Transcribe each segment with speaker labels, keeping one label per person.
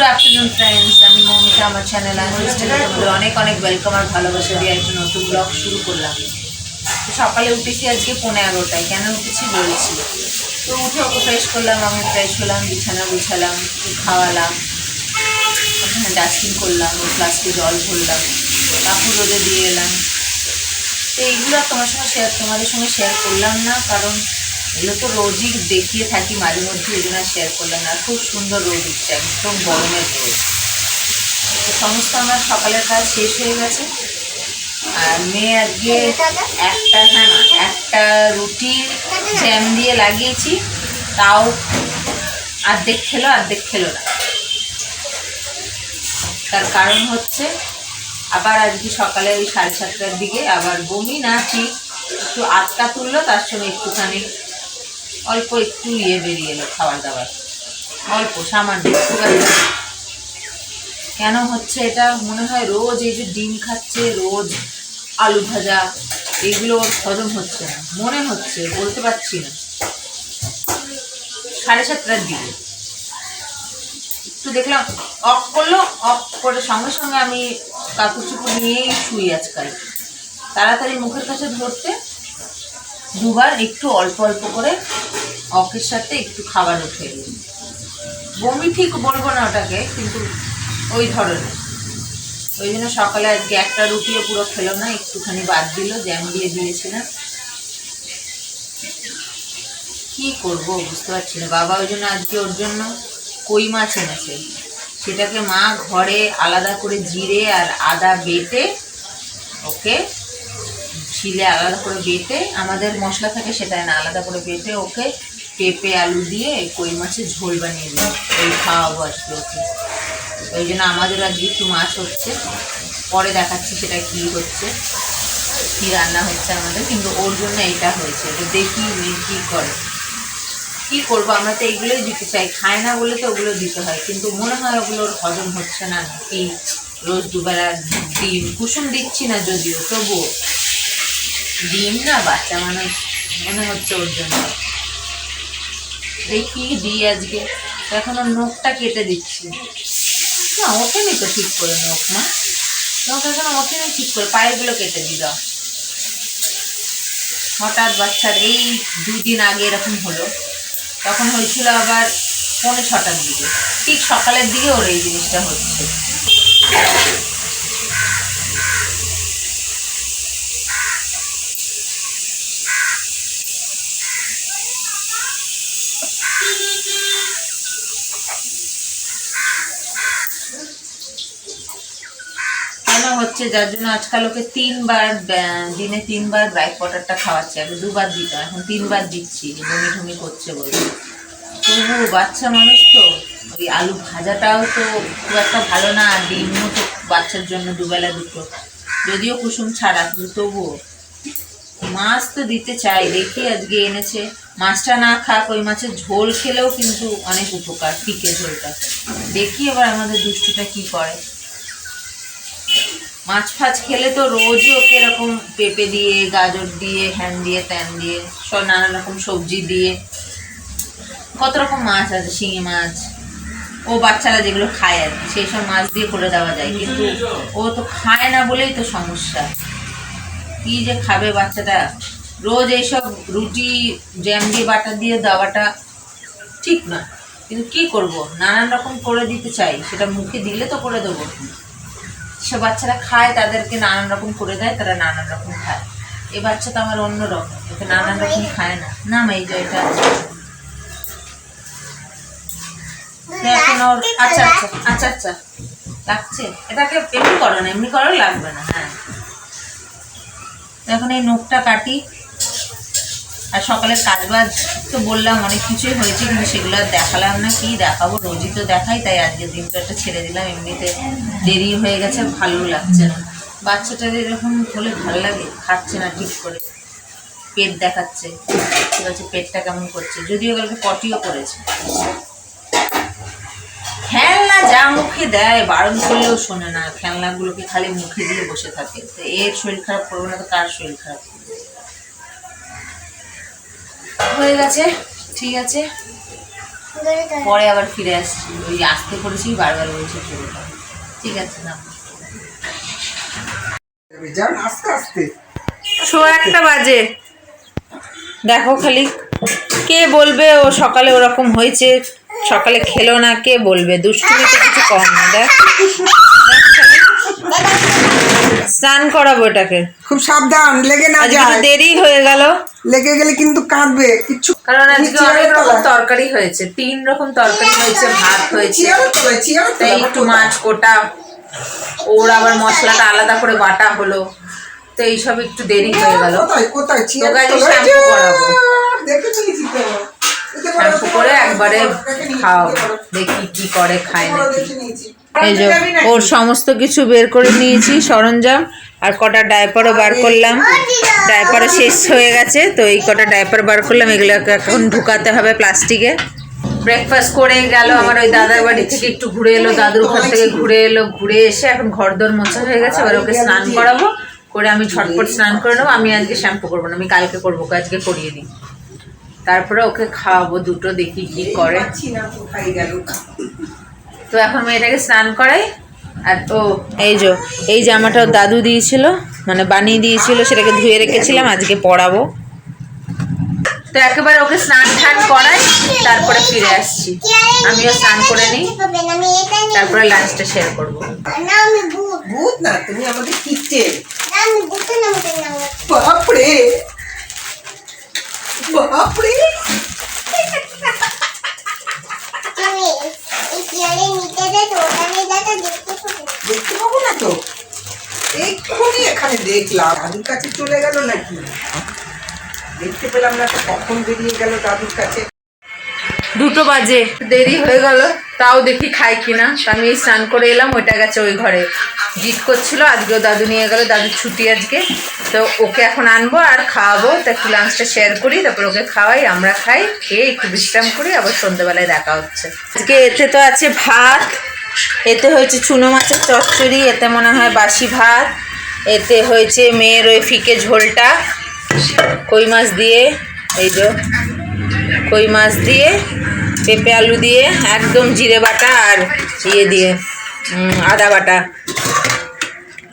Speaker 1: Good afternoon friends আমি মমিতা, আমার channel unlisted তোমাদের অনেক অনেক ওয়েলকাম আর ভালোবাসা দিয়ে একটা নতুন ব্লগ শুরু করলাম। তো সকালে উঠেছি আজকে পনেরো এগারোটায়। কেন উঠেছি বলছি? তো উঠে ওকে ফ্রেশ করলাম, আমি ফ্রেশ হলাম, বিছানা গুছালাম খাওয়ালাম, ওখানে ডাস্টিং করলাম ফ্লাস্কে জল ভরলাম, কাপড় রোদে দিয়ে এলাম। তো এইগুলো তোমার সঙ্গে শেয়ার তোমাদের সঙ্গে শেয়ার করলাম না, কারণ এগুলো তো রোজই দেখিয়ে থাকি, মাঝে মধ্যে এই জন্য শেয়ার করলাম না। খুব সুন্দর রোদ উঠছে, একদম গরমের রোদ। তো সমস্ত আমার সকালের কাজ শেষ হয়ে গেছে। আর মেয়ে আজকে একটা হ্যাঁ একটা রুটি জ্যাম দিয়ে লাগিয়েছি, তাও অর্ধেক খেলো অর্ধেক খেলো না। তার কারণ হচ্ছে, আবার আজকে সকালে ওই সাড়ে সাতটার দিকে আবার বমি না ঠিক, একটু আটকা তুললো, তার সঙ্গে একটুখানি অল্প একটু ইয়ে বেরিয়ে এলো, খাবার দাবার। অল্প, সামান্য কেন হচ্ছে এটা? মনে হয় রোজ এই যে ডিম খাচ্ছে, রোজ আলু ভাজা ওর হজম হচ্ছে না। মনে হচ্ছে, বলতে পারছি না। সাড়ে সাতটার দিকে। একটু দেখলাম, অফ করল, অফ করে সঙ্গে সঙ্গে আমি কাপড় চুপড় নিয়েই শুই আজকাল। তাড়াতাড়ি মুখের কাছে ধরতে দুবার একটু অল্প অল্প করে অকের সাথে একটু খাবার উঠে এলো বমি ঠিক বলব না ওটাকে, কিন্তু ওই ধরনের। ওই জন্য সকালে আজকে একটা রুটিও পুরো খেলো না, একটুখানি বাদ দিল, জ্যাম দিয়ে দিয়েছিলাম। কি করব বুঝতে পারছি না। বাবা ওই জন্য আজকে ওর জন্য কই মাছ এনেছে? সেটাকে মা ঘরে আলাদা করে জিরে আর আদা বেটে ওকে শিলে আলাদা করে বেটে, আমাদের মশলা থাকে সেটা না, আলাদা করে বেটে ওকে পেঁপে, আলু দিয়ে কই মাছের ঝোল বানিয়ে দিই। ওই খাওয়াবো আজকে ওকে। ওই জন্য আমাদের আজকে একটু মাছ হচ্ছে। পরে দেখাচ্ছি সেটা কি হচ্ছে, কি রান্না হচ্ছে আমাদের, কিন্তু ওর জন্য এইটা হয়েছে। তো দেখি কী করে। কি করব, আমরা তো এগুলোই দিতে চাই। খায় না বলে তো ওগুলো দিতে হয়, কিন্তু মনে হয় ওগুলোর হজম হচ্ছে না। কি রোজ দুবেলা ডিম, কুসুম দিচ্ছি না যদিও, তবুও। ডিম না, বাচ্চা মানুষ, মনে হচ্ছে ওর জন্য। দেখি দিই আজকে। এখন ওর নখটা কেটে দিচ্ছি। না ওঠেনি তো ঠিক করে নখ না নখ এখন ওঠেনি ঠিক করে, পায়েগুলো কেটে দিল হঠাৎ বাচ্চার এই দুদিন আগে এরকম হলো। তখন হয়েছিল আবার পৌনে ছটার দিকে। ঠিক সকালের দিকে ওর এই জিনিসটা হচ্ছে কেন হচ্ছে যার জন্য আজকাল ওকে তিনবার দিনে তিনবার ব্রাইট ওয়াটারটা খাওয়াচ্ছে, আগে দুবার দিতাম এখন তিনবার দিচ্ছি বমি ঠুমি করছে বলে। তবু বাচ্চা মানুষ তো, ওই আলু ভাজাটাও তো খুব একটা ভালো না, আর ডিমও তো বাচ্চার জন্য দুবেলা, দুটো। যদিও কুসুম ছাড়া, কিন্তু তবুও। মাছ তো দিতে চাই, দেখি আজকে এনেছে। মাছটা না খাক, ওই মাছের ঝোল খেলেও কিন্তু অনেক উপকার ফিকে ঝোলটা। দেখি এবার আমাদের দুষ্টুটা কি করে। মাছ ফাছ খেলে তো রোজই ওকে এরকম পেঁপে দিয়ে, গাজর দিয়ে, হ্যান দিয়ে, ত্যান দিয়ে, সব নানা রকম সবজি দিয়ে। কত রকম মাছ আছে, শিঙি মাছ। ও বাচ্চারা যেগুলো খায় আর সেই সব মাছ দিয়ে করে দেওয়া যায়, কিন্তু ও তো খায় না বলেই তো সমস্যা। কি যে খাবে বাচ্চাটা? রোজ এইসব রুটি, জ্যাম দিয়ে বাটার দিয়ে দেওয়াটা ঠিক না। কিন্তু কি করব? নানান রকম করে দিতে চাই, সেটা মুখে দিলে তো করে দেবো। সে বাচ্চারা খায় তাদেরকে নানান রকম করে দেয় তারা নানান রকম খায়। এ বাচ্চা তো আমার অন্য রকম ওকে নানান রকম খায় না। না মা এই যে এটা আছে আচ্ছা আচ্ছা আচ্ছা আচ্ছা। লাগছে এটাকে এমনি করো না এমনি করো লাগবে না হ্যাঁ। এখন এই নখটা কাটি। আর সকালের কাজবাজ তো বললাম, অনেক কিছুই হয়েছে, কিন্তু সেগুলো আর দেখালাম না, কি দেখাবো? রোজই তো দেখাই, তাই আজকের দিনটা একটা ছেড়ে দিলাম। এমনিতে দেরি হয়ে গেছে, ভালো লাগছে না। বাচ্চাটার এরকম হলে ভালো লাগে, খাচ্ছে না ঠিক করে। পেট দেখাচ্ছে ঠিক আছে পেটটা কেমন করছে। যদিও কালকে পটিও করেছে। খেলনা যা মুখে দেয়, বারণ করলেও শোনে না। খেলনাগুলোকে খালি মুখে দিয়ে বসে থাকে। তো এর শরীর খারাপ করবে না, তো কার শরীর খারাপ? হয়ে গেছে ঠিক আছে। পরে আবার ফিরে আসছি। ওই আসতে করেছি বারবার বলছে চলে যাও। ঠিক আছে না
Speaker 2: আস্তে
Speaker 1: একটা বাজে। দেখো খালি কে বলবে ও সকালে ওরকম হয়েছে। সকালে খেলো না কে বলবে? দুষ্টুমি তো কিছু কম না দেখ। স্নান করাবো এটাকে।
Speaker 2: খুব সাবধান লেগে না যায়।
Speaker 1: দেরি হয়ে গেল।
Speaker 2: লেগে গেলে কিন্তু কাঁদবে কিছু
Speaker 1: কারণ আজকে অনেক রকম তরকারি হয়েছে তিন রকম তরকারি হয়েছে ভাত হয়েছে। তাই একটু মাছ কোটা ওর আবার মশলাটা আলাদা করে বাটা হলো। তো এইসব একটু দেরি হয়ে গেল? শ্যাম্পু করাবো। শ্যাম্পু করে একবারে খাওয়াবো। দেখি কি করে খায় নাকি।
Speaker 2: নিয়েছি।
Speaker 1: এই যে ওর সমস্ত কিছু বের করে নিয়েছি সরঞ্জাম আর কটা ডায়পারও বার করলাম। ডায়পারও শেষ হয়ে গেছে তো এই কটা ডায়পার বার করলাম এগুলোকে এখন ঢুকাতে হবে প্লাস্টিকে। ব্রেকফাস্ট করে গেল আমার ওই দাদার বাড়ি থেকে একটু ঘুরে এলো দাদুর ঘর থেকে ঘুরে এলো ঘুরে এসে এখন ঘর দর মোছা হয়ে গেছে এবার ওকে স্নান করাবো করে আমি ঝটপট স্নান করে নেব আমি আজকে শ্যাম্পু করব না আমি কালকে করব ওকে আজকে করিয়ে দিই। তারপরে ওকে খাওয়াবো দুটো দেখি কি করে। তো এখন মেয়েটাকে স্নান করাই আর ও এই যে এই জামাটা ওর দাদু দিয়েছিল মানে বানিয়ে দিয়েছিল সেটাকে ধুয়ে রেখেছিলাম আজকে পরাবো। তো একেবারে ওকে স্নান টান করাই তারপরে ফিরে আসছি। আমিও স্নান করে নিই তারপরে লাঞ্চটা শেয়ার করব।
Speaker 2: ভূত না তুমি আমাদের কিচ্ছে বাপরে বাপরে দেখতে পাবো না তো এক্ষুনি এখানে দেখলাম। দাদুর কাছে চলে গেল নাকি? দেখতে পেলাম না কখন বেরিয়ে গেল দাদুর কাছে।
Speaker 1: দুটো বাজে। দেরি হয়ে গেল, তাও দেখি খাই কিনা। আমি এই স্নান করে এলাম, ওইটা গেছে ওই ঘরে। জিত করছিল, আজকেও দাদু নিয়ে গেল, দাদুর ছুটি আজকে। তো ওকে এখন আনব আর খাওয়াবো। তা একটু লাঞ্চটা শেয়ার করি, তারপর ওকে খাওয়াই, আমরা খাই, খেয়ে একটু বিশ্রাম করি, আবার সন্ধ্যেবেলায় দেখা হচ্ছে। আজকে এতে তো আছে ভাত, এতে হয়েছে চুনো মাছের চচ্চড়ি, এতে মনে হয় বাসি ভাত। এতে হয়েছে মেয়ের ওই ফিকে ঝোলটা, কই মাছ দিয়ে, এই যে কই মাছ দিয়ে, পেঁপে আলু দিয়ে, একদম জিরে বাটা আর ইয়ে দিয়ে আদা বাটা।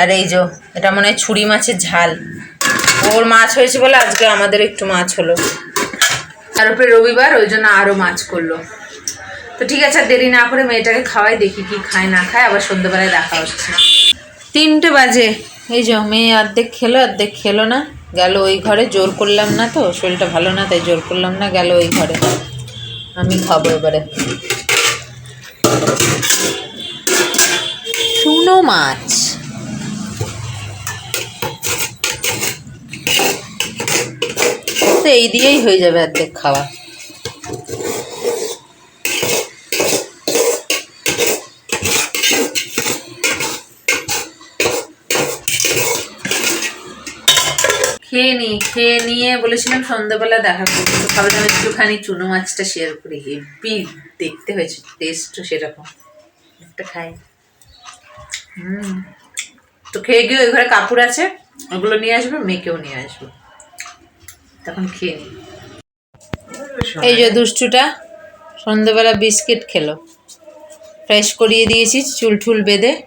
Speaker 1: আর এই যে এটা মনে হয় ছুরি মাছের ঝাল। ওর মাছ হয়েছে বলে আজকে আমাদের একটু মাছ হলো। তার উপরে রবিবার, ওই জন্য আরও মাছ করল। তো ঠিক আছে দেরি না করে মেয়েটাকে খাওয়াই, দেখি কি খায়, না খায়, আবার সন্ধ্যেবেলায় দেখা হচ্ছে। তিনটে বাজে। এই যে মেয়ে অর্ধেক খেলো অর্ধেক খেলো না। গেল ওই ঘরে, জোর করলাম না তো, শরীরটা ভালো না, তাই জোর করলাম না, গেল ওই ঘরে। আমি খাব এবারে। শুনো মাছ। তো এই দিয়েই হয়ে যাবে অর্ধেক খাওয়া। খেয়ে নি, খেয়ে নিয়ে বলেছিলাম সন্ধ্যাবেলা দেখা করব। তো ভাবলাম একটুখানি চুনো মাছটা শেয়ার করি। হেভি দেখতে হয়েছে টেস্টও সেরকম। একটা খাই। হুম। তো খেয়ে গিয়ে ওই ঘরে কাপড় আছে, ওগুলো নিয়ে আসব, মেয়েকেও নিয়ে আসব। তখন খেয়ে নি। এই যে দুষ্টুটা, সন্ধ্যাবেলা বিস্কিট খেলো। ফ্রেশ করিয়ে দিয়েছি, চুল টুল বেঁধে।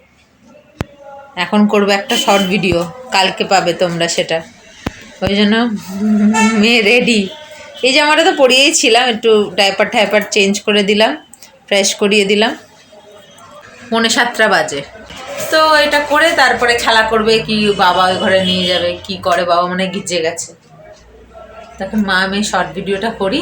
Speaker 1: এখন করব একটা শর্ট ভিডিও। কালকে পাবে তোমরা সেটা। ওই জন্য মেয়ে রেডি এই জামাটা তো পরিয়েই ছিলাম, একটু ডাইপার টাইপার চেঞ্জ করে দিলাম ফ্রেশ করিয়ে দিলাম। মনে সাতটা বাজে। তো এটা করে তারপরে খেলা করবে কি বাবা ওই ঘরে নিয়ে যাবে, কি করে বাবা মানে গিজে গেছে। তখন মা, আমি শর্ট ভিডিওটা করি,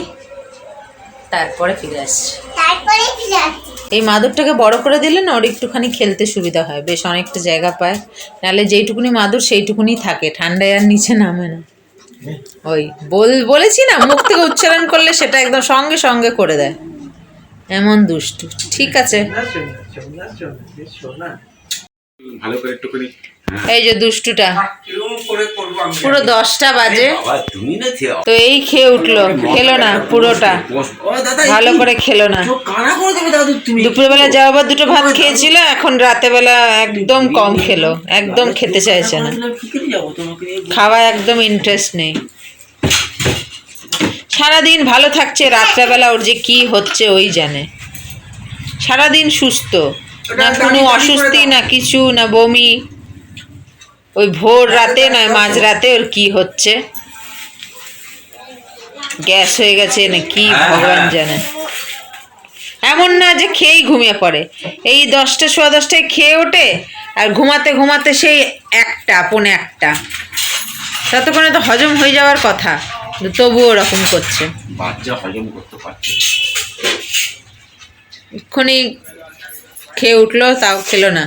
Speaker 1: তারপরে ফিরে আসছি।
Speaker 3: তারপরে ফিরে আসছি।
Speaker 1: এই মাদুরটাকে বড় করে দিলে না ওর একটুখানি খেলতে সুবিধা হয় বেশ অনেকটা জায়গা পায় নাহলে যেইটুকুনি মাদুর সেইটুকুনি থাকে ঠান্ডায় আর নিচে নামে না ওই বল বলেছি না মুখ থেকে উচ্চারণ করলে সেটা একদম সঙ্গে সঙ্গে করে দেয় এমন দুষ্টু ঠিক আছে
Speaker 4: ভালো করে একটুখানি
Speaker 1: এই যে দুষ্টুটা। পুরো দশটা বাজে। তো এই খেয়ে উঠল খেলো না পুরোটা।
Speaker 4: বস- ও দাদা
Speaker 1: ভালো করে খেলো না।
Speaker 4: চোখ কানা করে দেবে দাদু তুমি।
Speaker 1: দুপুরবেলা যাওয়া আবার দুটো ভাত খেয়েছিল এখন রাতেবেলা একদম কম খেলো একদম খেতে চাইছে না। খাওয়া একদম ইন্টারেস্ট নেই। সারাদিন ভালো থাকছে রাত্রেবেলা ওর যে কি হচ্ছে ওই জানে। সারাদিন সুস্থ না কোনো অসুস্থি না কিছু না বমি। ওই ভোর রাতে নয় মাঝ রাতে ওর কি হচ্ছে? গ্যাস হয়ে গেছে না কি ভগবান জানে। এমন না যে খেয়েই ঘুমিয়ে পড়ে। এই দশটা সোয়া দশটায় খেয়ে ওঠে আর ঘুমাতে ঘুমাতে সেই একটা পৌনে একটা। ততক্ষণে তো হজম হয়ে যাওয়ার কথা তবুও ওরকম করছে।
Speaker 4: বাচ্চা হজম করতে পারছে
Speaker 1: এক্ষুনি খেয়ে উঠল তাও খেলো না।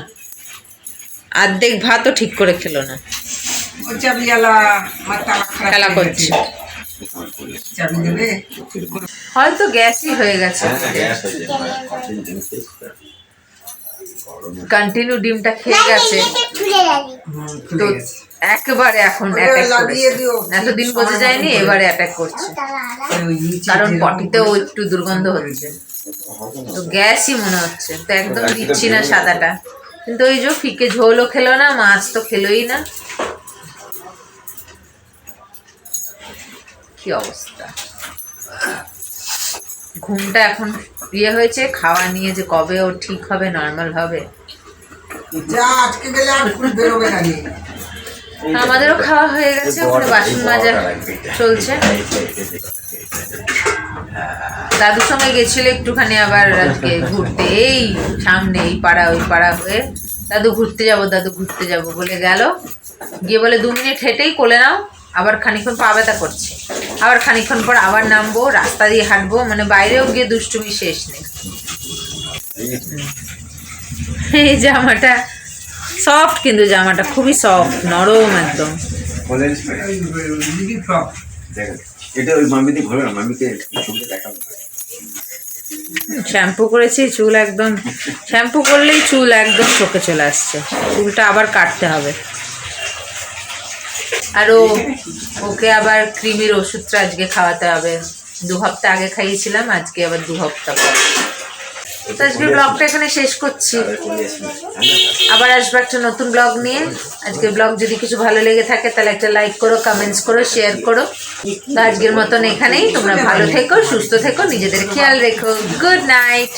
Speaker 1: অর্ধেক ভাতও ঠিক করে খেলো না। খেলা করছে। হয়তো গ্যাসই হয়ে গেছে।
Speaker 4: হ্যাঁ
Speaker 1: কন্টিনিউ ডিমটা খেয়ে গেছে। তো একেবারে এখন এতদিন বোঝা যায়নি এবারে অ্যাটাক করছে। কারণ পটিতেও একটু দুর্গন্ধ হচ্ছে। তো গ্যাসই মনে হচ্ছে। তো একদম দিচ্ছি না সাদাটা। কিন্তু ওই যে ফিকে ঝোলও খেলো না, মাছ তো খেলোই না। কি অবস্থা? ঘুমটা এখন ইয়ে হয়েছে, খাওয়া নিয়ে যে কবে ও ঠিক হবে নর্মাল হবে?
Speaker 2: যা গেলে আর বেরোবে না।
Speaker 1: আমাদেরও খাওয়া হয়ে গেছে ওখানে বাসন মাজা চলছে। দাদুর সঙ্গে গেছিল একটুখানি আবার আজকে ঘুরতে এই সামনে এই পাড়া ওই পাড়া হয়ে। দাদু ঘুরতে যাব দাদু ঘুরতে যাব বলে গেল। গিয়ে বলে দু মিনিট হেঁটেই কোলে নাও আবার খানিকক্ষণ পা ব্যথা করছে। আবার খানিকক্ষণ পর আবার নামবো রাস্তা দিয়ে হাঁটবো মানে বাইরেও গিয়ে দুষ্টুমি শেষ নেই। এই জামাটা সফট কিন্তু জামাটা খুবই সফট নরম একদম।
Speaker 4: এটা ওই মামিতে ঘরে না দেখাবো।
Speaker 1: শ্যাম্পু করেছি চুল একদম শ্যাম্পু করলেই চুল একদম চোখে চলে আসছে। চুলটা আবার কাটতে হবে। আর ও ওকে আবার ক্রিমির ওষুধটা আজকে খাওয়াতে হবে। দু হপ্তাহ আগে খাইয়েছিলাম আজকে আবার দু হপ্তাহ পর। তো আজকে ব্লগটা এখানে শেষ করছি। আবার আসব একটা নতুন ব্লগ নিয়ে। আজকে ব্লগ যদি কিছু ভালো লেগে থাকে তাহলে একটা লাইক করো কমেন্টস করো শেয়ার করো। তো আজকের মতন এখানেই। তোমরা ভালো থেকো সুস্থ থেকো নিজেদের খেয়াল রেখো। Good night